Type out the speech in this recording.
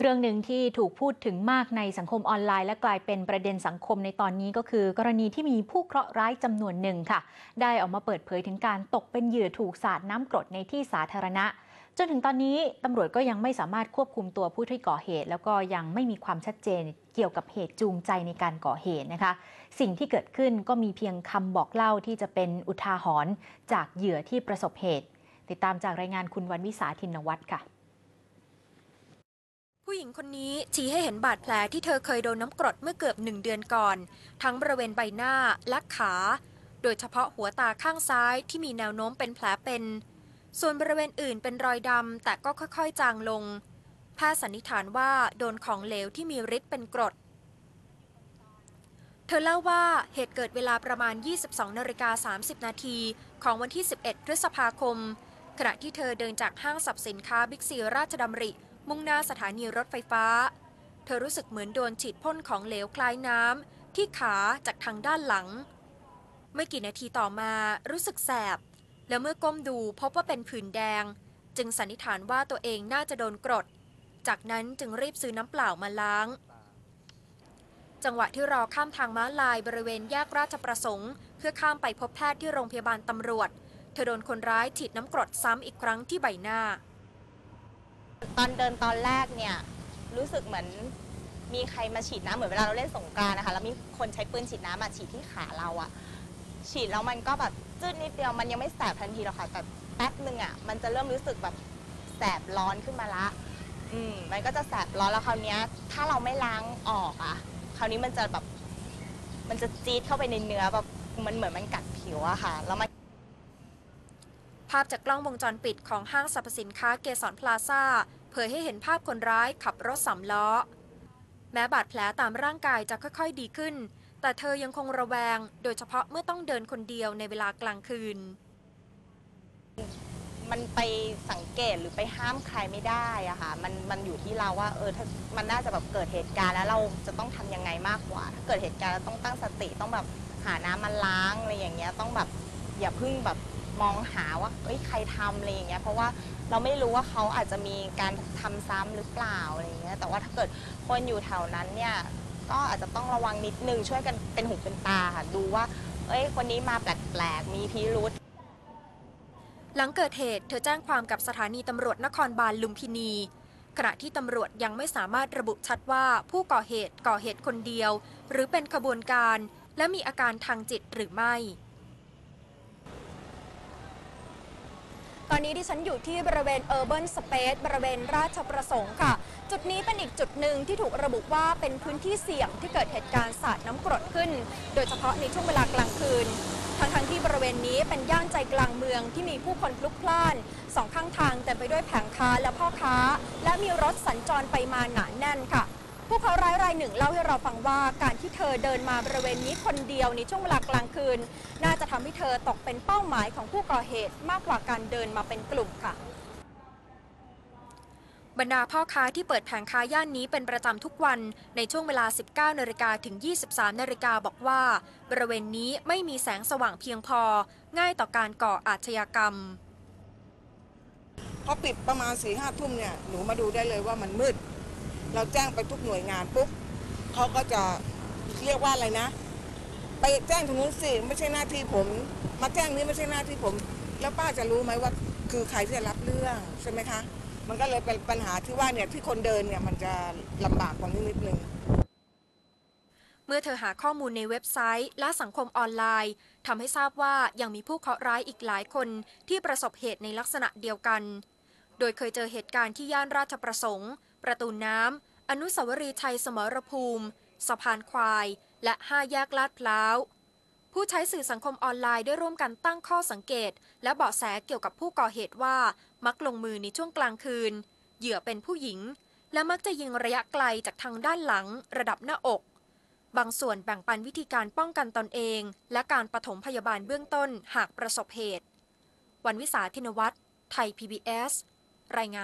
เรื่องหนึ่งที่ถูกพูดถึงมากในสังคมออนไลน์ และกลายเป็นประเด็นสังคมในตอนนี้ก็คือ กรณีที่มีผู้เคราะห์ร้ายจำนวนหนึ่งค่ะ ได้ออกมาเปิดเผยถึงการตกเป็นเหยื่อถูกสาดน้ำกรดในที่สาธารณะ จนถึงตอนนี้ตำรวจก็ยังไม่สามารถควบคุมตัวผู้ที่ก่อเหตุ แล้วก็ยังไม่มีความชัดเจนเกี่ยวกับเหตุจูงใจในการก่อเหตุนะคะ สิ่งที่เกิดขึ้นก็มีเพียงคำบอกเล่าที่จะเป็นอุทาหรณ์จากเหยื่อที่ประสบเหตุ ติดตามจากรายงานคุณวันวิสาทินวัฒน์ค่ะ ผู้หญิงคนนี้ชี้ให้เห็นบาดแผลที่เธอเคยโดนน้ำกรดเมื่อเกือบหนึ่งเดือนก่อน ทั้งบริเวณใบหน้าและขา โดยเฉพาะหัวตาข้างซ้ายที่มีแนวโน้มเป็นแผลเป็น ส่วนบริเวณอื่นเป็นรอยดำแต่ก็ค่อยๆ จางลงแพทย์สันนิษฐานว่าโดนของเหลวที่มีฤทธิ์เป็นกรด เธอเล่าว่าเหตุเกิดเวลาประมาณ 22นาฬิกา30 นาทีของวันที่ 11 พฤษภาคม ขณะที่เธอเดินจากห้างสรรพสินค้าบิ๊กซีราชดำริ มุ่งหน้าสถานีรถไฟฟ้า เธอรู้สึกเหมือนโดนฉีดพ่นของเหลวคล้ายน้ำที่ขาจากทางด้านหลัง ไม่กี่นาทีต่อมารู้สึกแสบ แล้วเมื่อก้มดูพบว่าเป็นผื่นแดง จึงสันนิษฐานว่าตัวเองน่าจะโดนกรด จากนั้นจึงรีบซื้อน้ำเปล่ามาล้าง จังหวะที่รอข้ามทางม้าลายบริเวณแยกราชประสงค์ เพื่อข้ามไปพบแพทย์ที่โรงพยาบาลตำรวจ เธอโดนคนร้ายฉีดน้ำกรดซ้ำอีกครั้งที่ใบหน้า ตอนเดินตอนแรกเนี่ยรู้สึกเหมือนมีใครมาฉีดน้ำเหมือนเวลาเราเล่นสงกรานต์นะคะแล้วมีคนใช้ปืนฉีดน้ำมาฉีดที่ขาเราอะฉีดแล้วมันก็แบบจืดนิดเดียวมันยังไม่แสบทันทีหรอกค่ะแต่แป๊บนึงอะมันจะเริ่มรู้สึกแบบแสบร้อนขึ้นมาละ อืมมันก็จะแสบร้อนแล้วคราวเนี้ย ถ้าเราไม่ล้างออกอะคราวนี้มันจะแบบ มันจะจี๊ดเข้าไปในเนื้อแบบมันเหมือนมันกัดผิวอะค่ะแล้วมันภาพจากกล้องวงจรปิดของห้างสรรพสินค้าเกสรพลาซ่า เผยให้เห็นภาพคนร้ายขับรถสามล้อ แม้บาดแผลตามร่างกายจะค่อยๆดีขึ้น แต่เธอยังคงระแวง โดยเฉพาะเมื่อต้องเดินคนเดียวในเวลากลางคืน มันไปสังเกตหรือไปห้ามใครไม่ได้อะค่ะ มันมันอยู่ที่เราว่า เออถ้ามันน่าจะแบบเกิดเหตุการณ์แล้วเราจะต้องทำยังไงมากกว่า ถ้าเกิดเหตุการณ์เราต้องตั้งสติต้องแบบหาน้ำมาล้างอะไรอย่างเงี้ยต้องแบบอย่าเพึ่งแบบ มองหาว่าเอ้ยใครทำอะไรอย่างเงี้ยเพราะว่าเราไม่รู้ว่าเขาอาจจะมีการทำซ้ำหรือเปล่าอะไรอย่างเงี้ยแต่ว่าถ้าเกิดคนอยู่แถวนั้นเนี่ยก็อาจจะต้องระวังนิดนึงช่วยกันเป็นหูเป็นตาค่ะดูว่า เอ้ย คนนี้มาแปลกๆมีพิรุษ หลังเกิดเหตุเธอแจ้งความกับสถานีตำรวจนครบาลลุมพินี ขณะที่ตำรวจยังไม่สามารถระบุชัดว่าผู้ก่อเหตุก่อเหตุคนเดียว หรือเป็นขบวนการ และมีอาการทางจิตหรือไม่ ตอ นนี้ดิฉันอยู่ที่บริเวณ Urban Space บริเวณราชประสงค์ค่ะ จุดนี้เป็นอีกจุดหนึ่งที่ถูกระบุว่าเป็นพื้นที่เสี่ยงที่เกิดเหตุการณ์สาดน้ำกรดขึ้น โดยเฉพาะในช่วงเวลากลางคืน ทั้งทงๆที่บริเวณนี้เป็นย่านใจกลางเมืองที่มีผู้คนพลุกพล่านสองข้างทางเต็มไปด้วยแผงค้าและพ่อค้า และมีรถสัญจรไปมาหนาแน่นค่ะ ผู้เคราะห์ร้ายรายหนึ่งเล่าให้เราฟังว่าการที่เธอเดินมาบริเวณนี้คนเดียวในช่วงเวลากลางคืน น่าจะทำให้เธอตกเป็นเป้าหมายของผู้ก่อเหตุมากกว่าการเดินมาเป็นกลุ่มค่ะ บรรดาพ่อค้าที่เปิดแผงค้าย่านนี้เป็นประจำทุกวันในช่วงเวลา 19นาฬิกาถึง 23นาฬิกาบอกว่า บริเวณนี้ไม่มีแสงสว่างเพียงพอ ง่ายต่อการก่ออาชญากรรม พอปิดประมาณสี่ห้าทุ่มเนี่ยหนูมาดูได้เลยว่ามันมืด เราแจ้งไปทุกหน่วยงานปุ๊บเขาก็จะเรียกว่าอะไรนะ ไปแจ้งทางนู้นสิไม่ใช่หน้าที่ผม มาแจ้งนี้ไม่ใช่หน้าที่ผม แล้วป้าจะรู้ไหมว่าคือใครที่จะรับเรื่องใช่ไหมคะ มันก็เลยเป็นปัญหาที่ว่าเนี่ยที่คนเดินเนี่ยมันจะลำบากกว่านี้นิดนึงเมื่อเธอหาข้อมูลในเว็บไซต์ และสังคมออนไลน์ทำให้ทราบว่ายังมีผู้เคราะห์ร้ายอีกหลายคนที่ประสบเหตุในลักษณะเดียวกัน โดยเคยเจอเหตุการณ์ที่ย่านราชประสงค์ ประตูน้ำ อนุสาวรีย์ชัยสมรภูมิ สะพานควาย และห้าแยกลาดพร้าว ผู้ใช้สื่อสังคมออนไลน์ได้ร่วมกันตั้งข้อสังเกต และเบาะแสเกี่ยวกับผู้ก่อเหตุว่า มักลงมือในช่วงกลางคืน เหยื่อเป็นผู้หญิง และมักจะยิงระยะไกลจากทางด้านหลัง ระดับหน้าอก บางส่วนแบ่งปันวิธีการป้องกันตนเอง และการปฐมพยาบาลเบื้องต้นหากประสบเหตุ วันวิสาธินวัตรไทย PBS รายงาน